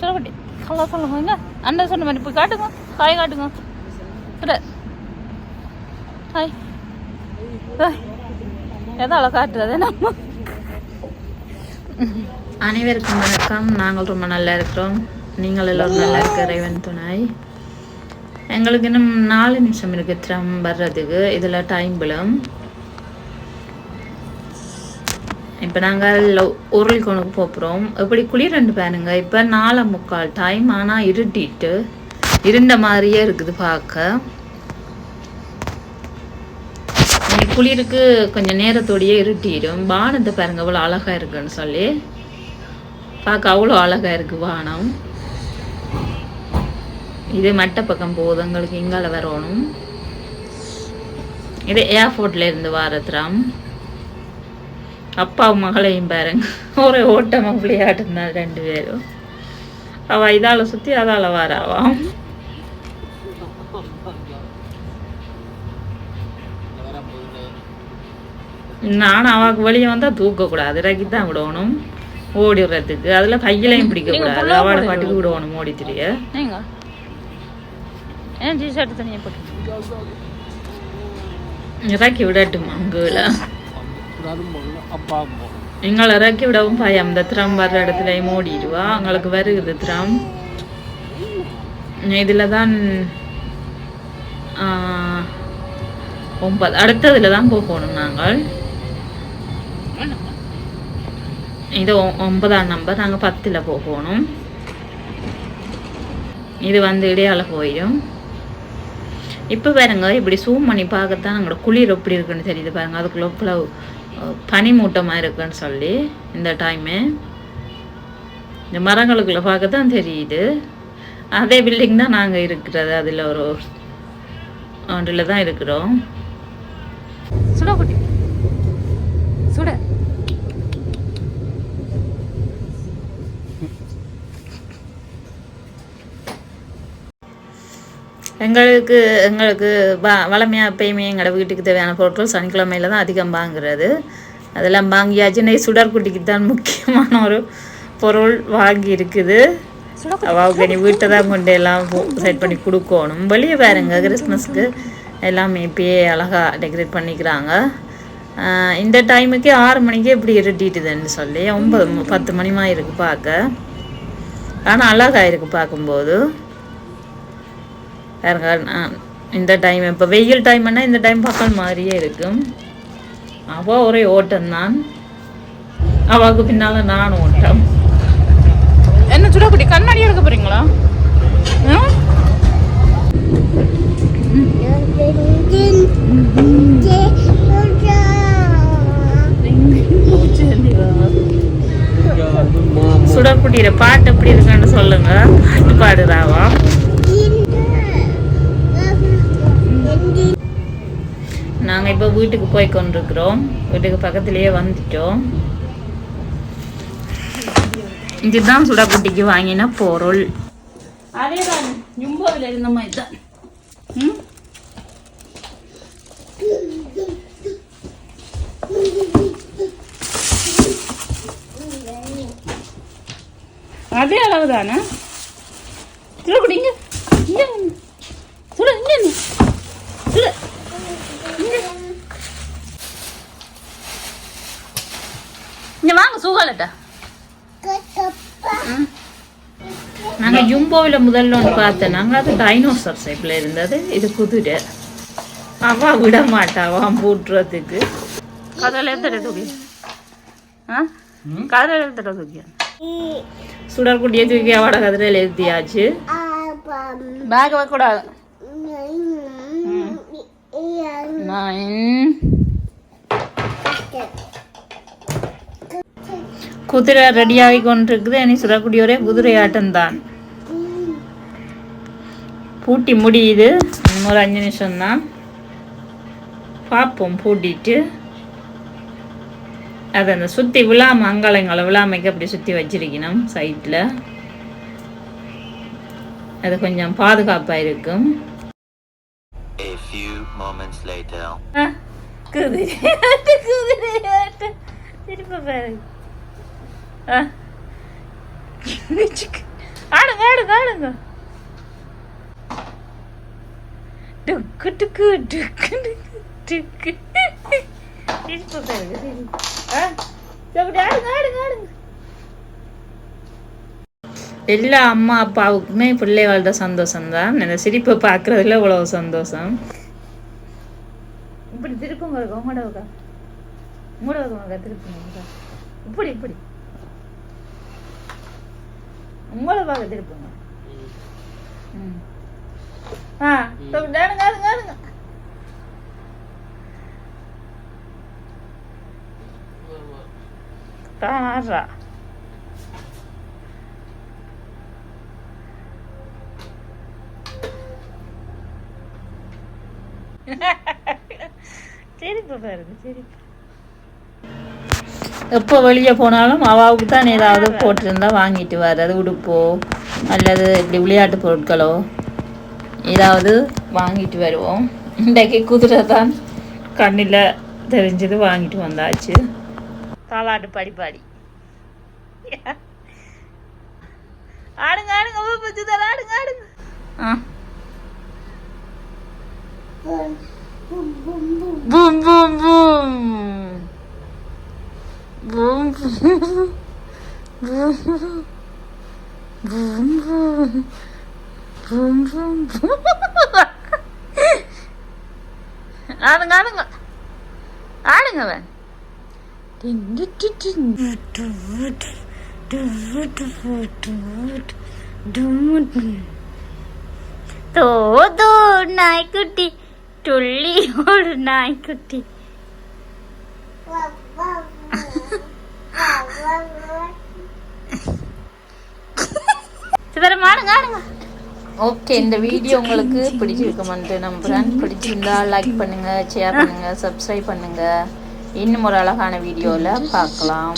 சொல்லப்பட்டி கலா சொல்லுங்க என்ன அண்ணன் சொன்ன மாதிரி போய் காட்டுங்க. காய் காட்டுங்க. ஹாய் ஹாய் எதால காட்டுறது நம்ம அனைவருக்கும் வணக்கம். நாங்கள் ரொம்ப நல்லா இருக்கிறோம். நீங்கள் எல்லோரும் நல்லா இருக்க இறைவன் துணை. எங்களுக்கு இன்னும் நாலு நிமிஷம் இருக்கு திரம் வர்றதுக்கு இதில் டைம் விழும். இப்போ நாங்கள் உருளைக்கோணுக்கு போகிறோம் எப்படி குளிர் ரெண்டு பாருங்க இப்போ நாலு முக்கால் டைம் ஆனால் இருட்டிட்டு இருண்ட மாதிரியே இருக்குது பார்க்க குளிருக்கு கொஞ்சம் நேரத்தோடயே இருட்டிடும். வானத்தை பாருங்க அவ்வளோ அழகா இருக்குன்னு சொல்லி. பார்க்க அவ்வளோ அழகா இருக்கு வானம். இது மட்ட பக்கம் போகுது. எங்களுக்கு இங்கால வரணும். இது ஏர்போர்ட்ல இருந்து வாரத்ராம் அப்பாவும் மகளையும் பாருங்க. ஒரே ஓட்டமா விளையாட்டுனாள் ரெண்டு பேரும். அவ இதால சுத்தி அதால வாராவாம் நானும் அவாக்கு வெளியே வந்தா தூக்கக்கூடாது. இறக்கி தான் விடணும். ஓடிடுறதுக்கு அதுல கையிலையும் பிடிக்கக்கூடாது அவளை பாட்டுக்கு விடணும் ஓடி திரிய. ஏன் தனியாக போட்டு இறக்கி விடட்டும் அங்குல எங்களை இறக்கி விடவும் பயம் இந்த திரம் வர்ற இடத்துல மூடிடுவா எங்களுக்கு வருகுது திரம் இதில் தான் ஆஹ், ஒன்பது அடுத்ததுல தான் போகணும் நாங்கள் இது ஒ- ஒன்பதாம் நம்பர் நாங்கள் பத்தில் போகணும் இது வந்து இடையால போயிடும் இப்போ பாருங்க இப்படி சூம் பண்ணி பார்க்கத்தான் நம்மளோட குளிர் எப்படி இருக்குன்னு தெரியுது பாருங்க அதுக்குள்ள பனிமூட்டமாக இருக்குன்னு சொல்லி இந்த டைமு இந்த மரங்களுக்குள்ள பார்க்கத்தான் தெரியுது. அதே பில்டிங் தான் நாங்கள் இருக்கிறது. அதில் ஒரு ஒன்றில் தான் இருக்கிறோம். சுட குட்டி. சுட. எங்களுக்கு எங்களுக்கு வ வளமையாக எப்பயுமே எங்களோட வீட்டுக்கு தேவையான பொருட்கள் சனிக்கிழமையில தான் அதிகம் வாங்குறது. அதெல்லாம் வாங்கியாச்சு. நெய் சுடற்குட்டிக்கு தான் முக்கியமான ஒரு பொருள் வாங்கி இருக்குது. அவாவுக்கு நீ வீட்டை தான் கொண்டு எல்லாம் செட் பண்ணி கொடுக்கணும். வெளியே பாருங்க கிறிஸ்மஸ்க்கு எல்லாமே இப்பயே அழகாக டெக்கரேட் பண்ணிக்கிறாங்க. இந்த டைமுக்கு ஆறு மணிக்கே இப்படி இருட்டிட்டுதுன்னு சொல்லி ஒன்பது பத்து மணிமா இருக்குது பார்க்க. ஆனால் அழகாக இருக்குது பார்க்கும்போது. பாருங்க இந்த டைம் இப்போ வெயில் டைம்னா இந்த டைம் பகல் மாதிரியே இருக்கும். அவள் ஒரே ஓட்டம்தான். அவளுக்கு பின்னால நான் ஓட்டம். என்ன சுடக்குடி கண்ணாடி எடுக்க போறீங்களா? ம்? சுடக்குட்டியில பாட்டு எப்படி இருக்குன்னு சொல்லுங்க. பாட்டு பாடுறாவா நாங்கள் இப்போ வீட்டுக்கு போய் கொண்டிருக்கிறோம். வீட்டுக்கு பக்கத்துலேயே வந்துட்டோம். இதுதான் சுடாக்குட்டிக்கு வாங்கின பொருள். அதே தான் ஜும்போவில் இருந்த மாதிரி தான் ம்? அதே அளவு தானே சுடக்குடி இங்க இங்க வந்து. சுட இங்க வந்து. சுட இங்க வாங்க சூகாலட்டா நாங்க ஜும்போவில் முதல்ல ஒன்று பார்த்தேன். நாங்க அது டைனோசர் ஷேப்ல இருந்தது. இது குதிரை. அவ விட மாட்டாவா பூட்டுறதுக்கு கதையில எடுத்துட தூக்கி. ஆ? கதையில எடுத்துட தூக்கி சுடற்குட்டியை தூக்கி அவட கதிரையில் எழுத்தியாச்சு பேக் வைக்கூடாது நைன் குதிரை ரெடியாகி கொண்டிருக்குது. இனி சுடக்கூடிய ஒரே குதிரை ஆட்டம் தான் பூட்டி முடியுது. ஒரு அஞ்சு நிமிஷம் தான் பார்ப்போம் பூட்டிட்டு. அதை அந்த சுற்றி விழாம அங்காளங்களை விழாமைக்கு அப்படி சுற்றி வச்சிருக்கணும் சைட்டில் அது கொஞ்சம் பாதுகாப்பாக இருக்கும். குதிரை குதிரை திரும்ப. ஆடுங்க ஆடுங்க ஆடுங்க. டுக்கு டுக்கு டுக்கு டுக்கு எல்லா அம்மா அப்பாவுக்குமே பிள்ளை வாழ்ற சந்தோஷம் தான் இந்த சிரிப்பை பார்க்கறதுல இவ்வளவு சந்தோஷம். இப்படி திருப்புங்க உங்களோட உங்க உங்களோட உங்க திருப்புங்க இப்படி இப்படி. உங்களை பார்க்க திருப்புங்க ம். ஆ ஆடுங்க ஆடுங்க ஆடுங்க சிரிப்பு பாருங்க சிரிப்பு. எப்போ வெளியே போனாலும் அவாவுக்கு தான் ஏதாவது போட்டிருந்தா வாங்கிட்டு வர்றது உடுப்போ அல்லது இப்படி விளையாட்டு பொருட்களோ ஏதாவது வாங்கிட்டு வருவோம். இன்றைக்கு குதிரை தான் கண்ணில் தெரிஞ்சது வாங்கிட்டு வந்தாச்சு. தாலாட்டு பாடி பாடி. ஆடுங்க ஆடுங்க ஆடுங்க ஆடுங்க. ஆ. பூம் பூம் பூம் பூம் பூம் பூம் பூம் பூம் ஆடுங்க ஆடுங்க ஆடுங்க அவன் தோதோ நாய்க்குட்டி துள்ளி ஒரு நாய்க்குட்டி சிதறம் ஆடுங்க ஆடுங்க. ஓகே இந்த வீடியோ உங்களுக்கு பிடிச்சிருக்குமான்ட்டு நம்புகிறேன் பிடிச்சிருந்தா லைக் பண்ணுங்க ஷேர் பண்ணுங்க சப்ஸ்கிரைப் பண்ணுங்க. இன்னும் ஒரு அழகான வீடியோவில் பார்க்கலாம்.